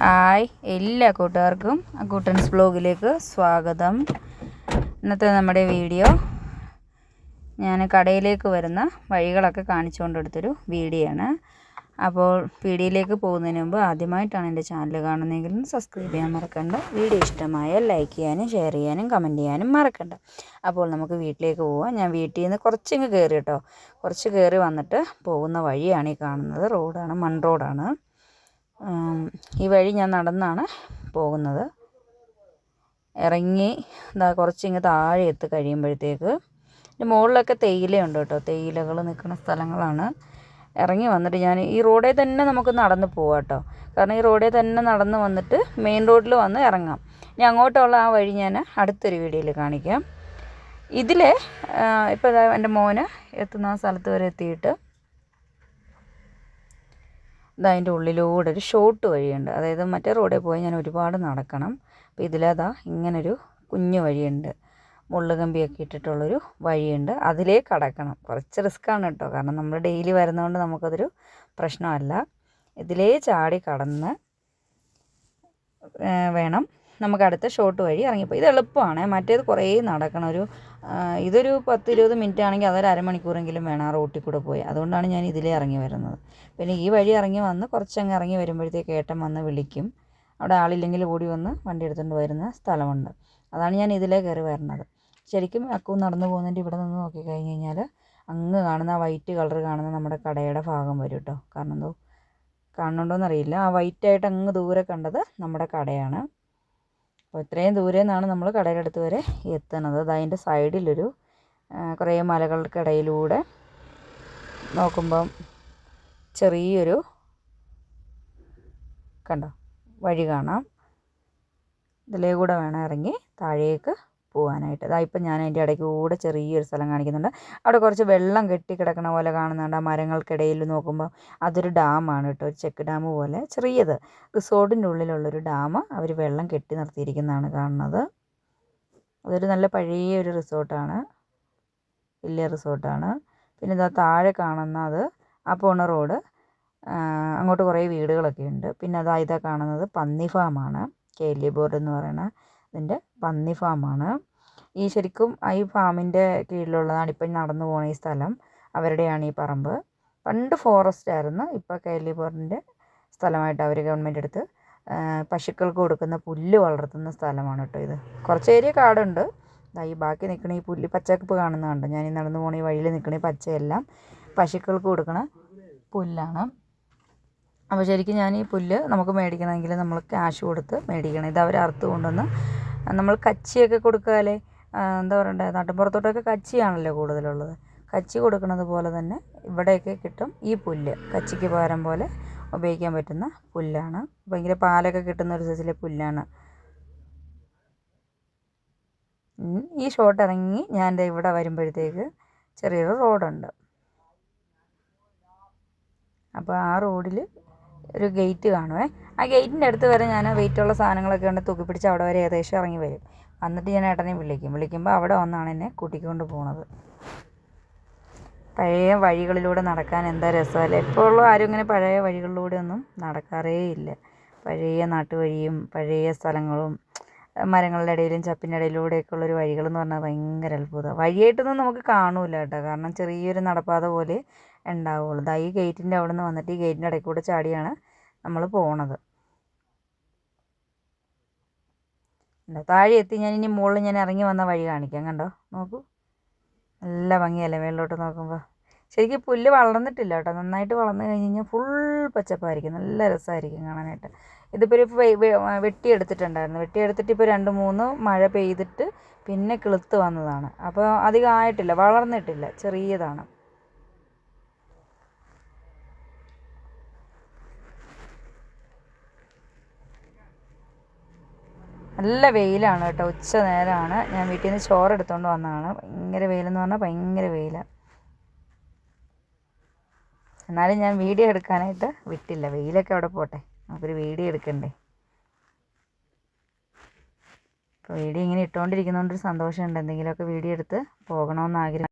Hi എല്ലാ കൂട്ടുകാർക്കും കൂട്ടൻസ് ബ്ലോഗിലേക്ക് സ്വാഗതം. ഇന്നത്തെ നമ്മുടെ വീഡിയോ ഞാൻ കടയിലേക്ക് വരുന്ന വഴികളൊക്കെ കാണിച്ചു കൊണ്ടെടുത്തൊരു വീഡിയോ ആണ് അപ്പോൾ വീഡിയോയിലേക്ക് പോകുന്നതിന് മുമ്പ് ആദ്യമായിട്ടാണ് എന്റെ ചാനൽ കാണുന്നതെങ്കിൽ സബ്സ്ക്രൈബ് ചെയ്യാൻ മറക്കണ്ട. വീഡിയോ ഇഷ്ടമായ ലൈക്ക് ചെയ്യാനും ഷെയർ ചെയ്യാനും കമന്റ് ചെയ്യാനും മറക്കണ്ട. അപ്പോൾ നമുക്ക് വീട്ടിലേക്ക് പോവാം. ഞാൻ വീട്ടിൽ നിന്ന് കുറച്ചിങ്ങ് കയറി കേട്ടോ. കുറച്ച് കയറി വന്നിട്ട് പോകുന്ന വഴിയാണ് ഈ കാണുന്നത്. റോഡാണ് മൺ റോഡാണ്. ഈ വഴി ഞാൻ നടന്നാണ് പോകുന്നത്. ഇറങ്ങി എന്താ കുറച്ചിങ്ങ് താഴെ എത്തി കഴിയുമ്പോഴത്തേക്ക്. മുകളിലൊക്കെ തേയിലയുണ്ട് കേട്ടോ. തേയിലകൾ നിൽക്കുന്ന സ്ഥലങ്ങളാണ്. ഇറങ്ങി വന്നിട്ട് ഞാൻ ഈ റോഡിൽ തന്നെ നമുക്ക് നടന്ന് പോവാം കേട്ടോ. കാരണം ഈ റോഡിൽ തന്നെ നടന്ന് വന്നിട്ട് മെയിൻ റോഡിൽ വന്ന് ഇറങ്ങാം. ഇനി അങ്ങോട്ടുള്ള ആ വഴി ഞാൻ അടുത്തൊരു വീഡിയോയിൽ കാണിക്കാം. ഇതിൽ ഇപ്പോൾ എന്റെ മോന് എത്തുന്ന സ്ഥലത്ത് വരെ എത്തിയിട്ട് ഇതാ അതിന്റെ ഉള്ളിലൂടെ ഒരു ഷോർട്ട് വഴിയുണ്ട്. അതായത് മറ്റേ റോഡിൽ പോയി ഞാൻ ഒരുപാട് നടക്കണം. അപ്പോൾ ഇതിലതാ ഇങ്ങനൊരു കുഞ്ഞു വഴിയുണ്ട്. മുള്ളുകമ്പിയൊക്കെ ഇട്ടിട്ടുള്ളൊരു വഴിയുണ്ട്. അതിലേ കടക്കണം കുറച്ച് റിസ്ക്കാണ് കേട്ടോ. കാരണം നമ്മൾ ഡെയിലി വരുന്നതുകൊണ്ട് നമുക്കതൊരു പ്രശ്നമല്ല. ഇതിലേ ചാടി കടന്ന് വേണം നമുക്ക് അടുത്ത ഷോർട്ട് വഴി ഇറങ്ങിപ്പോയി. ഇത് എളുപ്പമാണ്. മറ്റേത് കുറേ നടക്കണം. ഒരു ഇതൊരു പത്ത് ഇരുപത് മിനിറ്റ് ആണെങ്കിൽ അതൊരു അരമണിക്കൂറെങ്കിലും വേണം ആ റോട്ടിൽ കൂടെ പോയി. അതുകൊണ്ടാണ് ഞാൻ ഇതിലേ ഇറങ്ങി വരുന്നത്. പിന്നെ ഈ വഴി ഇറങ്ങി വന്ന് കുറച്ചങ്ങ് ഇറങ്ങി വരുമ്പോഴത്തേക്ക് ഏട്ടൻ വന്ന് വിളിക്കും. അവിടെ ആളില്ലെങ്കിൽ ഓടി വന്ന് വണ്ടി എടുത്തുകൊണ്ട് വരുന്ന സ്ഥലമുണ്ട്. അതാണ് ഞാൻ ഇതിലേ കയറി വരുന്നത് ശരിക്കും അക്കു നടന്നു പോകുന്നതിന്റെ ഇവിടെ നിന്ന് നോക്കി കഴിഞ്ഞ് കഴിഞ്ഞാൽ അങ്ങ് കാണുന്ന ആ വൈറ്റ് കളർ കാണുന്ന നമ്മുടെ കടയുടെ ഭാഗം വരും കേട്ടോ. കാരണം എന്തോ കാണുന്നുണ്ടോയെന്നറിയില്ല ആ വൈറ്റായിട്ട് അങ്ങ് ദൂരെ കണ്ടത് നമ്മുടെ കടയാണ്. അപ്പോൾ ഇത്രയും ദൂരെ നിന്നാണ് നമ്മൾ കടയുടെ വരെ എത്തുന്നത്. അത് അതിന്റെ സൈഡിലൊരു കുറേ മലകൾക്കിടയിലൂടെ നോക്കുമ്പം ചെറിയൊരു കണ്ടോ വഴി കാണാം. ഇതിലേ കൂടെ വേണം ഇറങ്ങി താഴേക്ക് പോകാനായിട്ട് അതാ ഇപ്പം ഞാൻ അതിന്റെ ഇടയ്ക്ക് കൂടെ ചെറിയൊരു സ്ഥലം കാണിക്കുന്നുണ്ട്. അവിടെ കുറച്ച് വെള്ളം കെട്ടി കിടക്കണ പോലെ കാണുന്നുണ്ട്. ആ മരങ്ങൾക്കിടയിൽ നോക്കുമ്പോൾ അതൊരു ഡാമാണ് കേട്ടോ. ഒരു ചെക്ക് ഡാം പോലെ ചെറിയത്. റിസോർട്ടിന്റെ ഉള്ളിലുള്ളൊരു ഡാം. അവർ വെള്ളം കെട്ടി നിർത്തിയിരിക്കുന്നതാണ് കാണുന്നത്. അതൊരു നല്ല പഴയ ഒരു റിസോർട്ടാണ്. വലിയ റിസോർട്ടാണ്. പിന്നെ ഇതാ താഴെ കാണുന്ന അത് ആ പോണ റോഡ്. അങ്ങോട്ട് കുറേ വീടുകളൊക്കെ ഉണ്ട്. പിന്നെ അതാ ഇതാ കാണുന്നത് പന്നി ഫാമാണ്. കെ എൽ ഇ ബോർഡ് എന്ന് പറയുന്ന ഇതിന്റെ പന്നി ഫാമാണ്. ഈ ശരിക്കും ഈ ഫാമിന്റെ കീഴിലുള്ളതാണ് ഇപ്പം നടന്നു പോണ ഈ സ്ഥലം. അവരുടെയാണ് ഈ പറമ്പ്. പണ്ട് ഫോറസ്റ്റ് ആയിരുന്നു. ഇപ്പോൾ കെ ബോർഡിന്റെ സ്ഥലമായിട്ട് അവർ ഗവൺമെന്റ് എടുത്ത് പശുക്കൾക്ക് കൊടുക്കുന്ന പുല്ല് വളർത്തുന്ന സ്ഥലമാണ് കേട്ടോ ഇത്. കുറച്ച് ഏരിയ കാടുണ്ട്. ഈ ബാക്കി നിൽക്കണ ഈ പുല്ല് പച്ചക്കപ്പ് കാണുന്നതുണ്ട് ഞാൻ ഈ നടന്നു പോണ ഈ വഴിയിൽ നിൽക്കണ ഈ പച്ചയെല്ലാം പശുക്കൾക്ക് കൊടുക്കണ പുല്ലാണ്. അപ്പോൾ ശരിക്കും ഞാൻ ഈ പുല്ല് നമുക്ക് മേടിക്കണമെങ്കിൽ നമ്മൾ ക്യാഷ് കൊടുത്ത് മേടിക്കണം. ഇത് അവർ അറുത്ത് കൊണ്ടുവന്ന് നമ്മൾ കച്ചിയൊക്കെ കൊടുക്കാല്ലേ? എന്താ പറയണ്ടേ നാട്ടിൻപുറത്തോട്ടൊക്കെ കച്ചിയാണല്ലോ കൂടുതലുള്ളത്. കച്ചി കൊടുക്കുന്നത് പോലെ തന്നെ ഇവിടെയൊക്കെ കിട്ടും ഈ പുല്ല്. കച്ചിക്ക് പകരം പോലെ ഉപയോഗിക്കാൻ പറ്റുന്ന പുല്ലാണ്. ഭയങ്കര പാലൊക്കെ കിട്ടുന്ന ഒരു സൈസിലെ പുല്ലാണ്. ഈ ഷോട്ട് ഇറങ്ങി ഞാൻ ഇവിടെ വരുമ്പോഴത്തേക്ക് ചെറിയൊരു റോഡുണ്ട്. അപ്പോൾ ആ റോഡിൽ ഒരു ഗേറ്റ് കാണുമേ ആ ഗേറ്റിന്റെ അടുത്ത് വരെ ഞാൻ വെയിറ്റുള്ള സാധനങ്ങളൊക്കെ ഉണ്ട് തൂക്കി പിടിച്ച് അവിടെ വരെ ഏകദേശം ഇറങ്ങി വരും. എന്നിട്ട് ഞാൻ ഏട്ടനെ വിളിക്കും. വിളിക്കുമ്പോൾ അവിടെ വന്നാണ് എന്നെ കൂട്ടിക്കൊണ്ട് പോണത്. പഴയ വഴികളിലൂടെ നടക്കാൻ എന്താ രസമല്ലേ ഇപ്പോഴുള്ള ആരും ഇങ്ങനെ പഴയ വഴികളിലൂടെ ഒന്നും നടക്കാറേ ഇല്ല. പഴയ നാട്ടുവഴിയും പഴയ സ്ഥലങ്ങളും മരങ്ങളുടെ ഇടയിലും ചപ്പിന്റെ ഇടയിലൂടെയൊക്കെ ഉള്ളൊരു വഴികളെന്ന് പറഞ്ഞാൽ ഭയങ്കര അത്ഭുതമാണ് വഴിയായിട്ടൊന്നും നമുക്ക് കാണൂല കേട്ടോ. കാരണം ചെറിയൊരു നടപ്പാത പോലെ ഉണ്ടാവുള്ളൂ. ദാ ഈ ഗേറ്റിന്റെ അവിടെ നിന്ന് വന്നിട്ട് ഈ ഗേറ്റിന്റെ ഇടയിൽ കൂടെ ചാടിയാണ് നമ്മൾ പോണത്. താഴെ എത്തി ഞാൻ ഇനി മുകളിൽ ഞാൻ ഇറങ്ങി വന്ന വഴി കാണിക്കാം. കണ്ടോ? നോക്കൂ. നല്ല ഭംഗിയല്ലേ മേളിലോട്ട് നോക്കുമ്പോൾ ശരിക്കും പുല്ല് വളർന്നിട്ടില്ല കേട്ടോ. നന്നായിട്ട് വളർന്നു കഴിഞ്ഞ് കഴിഞ്ഞാൽ ഫുൾ പച്ചപ്പായിരിക്കും. നല്ല രസമായിരിക്കും കാണാനായിട്ട്. ഇതിപ്പോൾ ഒരു വെട്ടിയെടുത്തിട്ടുണ്ടായിരുന്നു. വെട്ടിയെടുത്തിട്ട് ഇപ്പോൾ രണ്ട് മൂന്ന് മഴ പെയ്തിട്ട് പിന്നെ കിളുത്ത് വന്നതാണ്. അപ്പോൾ അധികം ആയിട്ടില്ല. വളർന്നിട്ടില്ല. ചെറിയതാണ്. നല്ല വെയിലാണ് കേട്ടോ. ഉച്ച നേരമാണ് ഞാൻ വീട്ടിൽ നിന്ന് ചോറ് എടുത്തുകൊണ്ട് വന്നതാണ്. ഭയങ്കര വെയിലെന്ന് പറഞ്ഞാൽ ഭയങ്കര വെയിലാണ് എന്നാലും ഞാൻ വീഡിയോ എടുക്കാനായിട്ട് വിട്ടില്ല. വെയിലൊക്കെ അവിടെ പോട്ടെ. നമുക്കൊരു വീഡിയോ എടുക്കണ്ടേ? അപ്പോൾ വീഡിയോ ഇങ്ങനെ ഇട്ടുകൊണ്ടിരിക്കുന്നതുകൊണ്ടൊരു സന്തോഷമുണ്ട്. എന്തെങ്കിലുമൊക്കെ വീഡിയോ എടുത്ത് പോകണമെന്ന് ആഗ്രഹം.